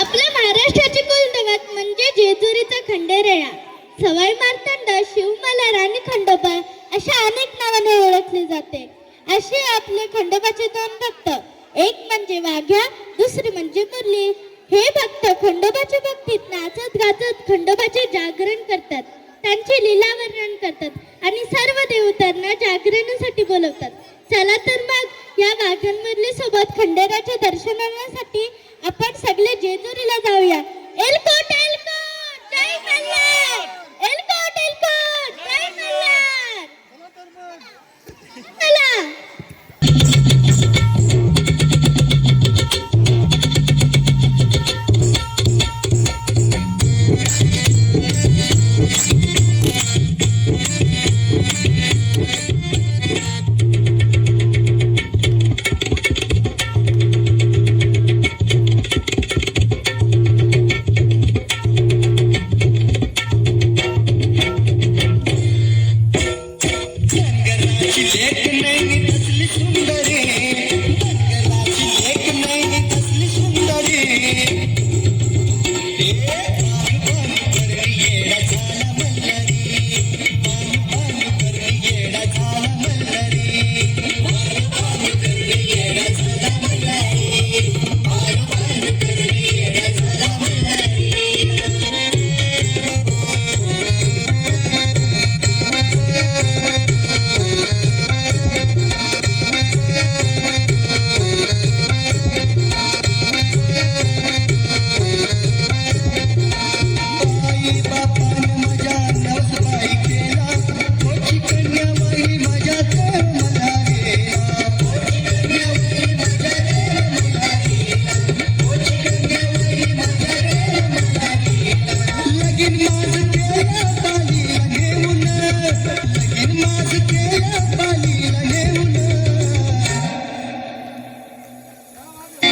आपल्या महाराष्ट्राची कुलदेवत म्हणजे जेजुरीचा खंडेरेळा सवाई मार्तंड शिवमाला राणी खंडोबा अशा अनेक नावाने ओळखले जाते. असे आपले खंडोबाचे दोन भक्त एक म्हणजे वाघ्या दुसरी म्हणजे मुरली. हे भक्त खंडोबाच्या भक्तीत नाचत गाचत खंडोबाचे जागरण करतात त्यांची लीला वर्णन करतात.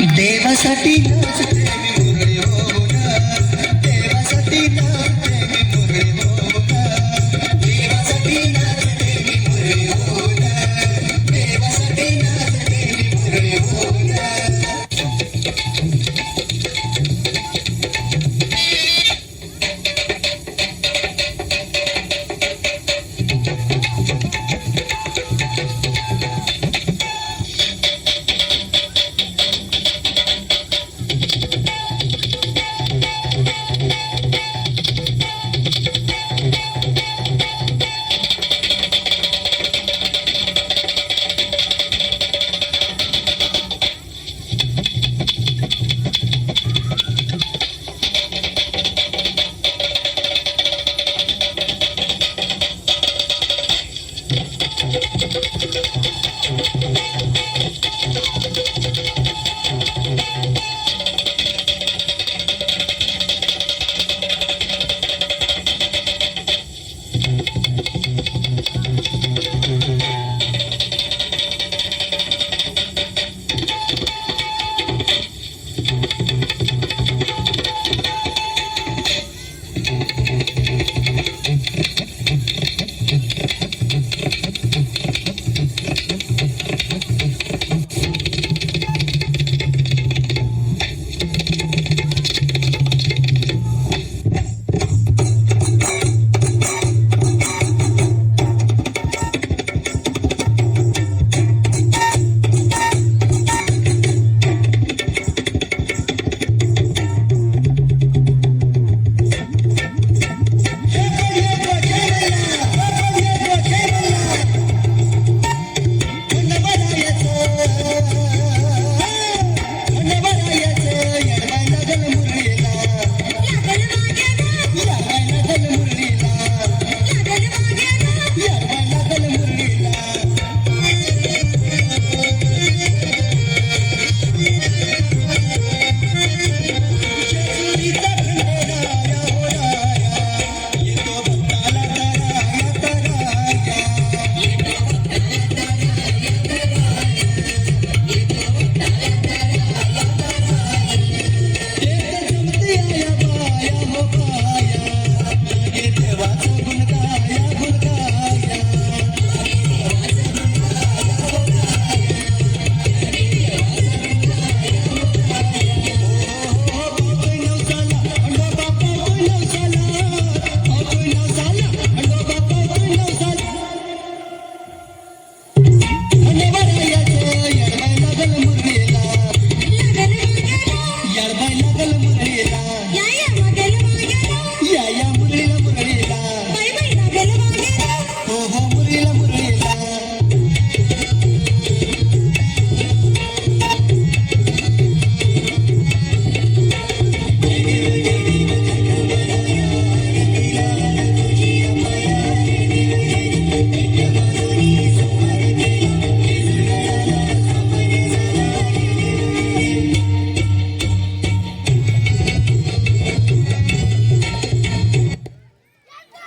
देवासाठी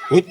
What?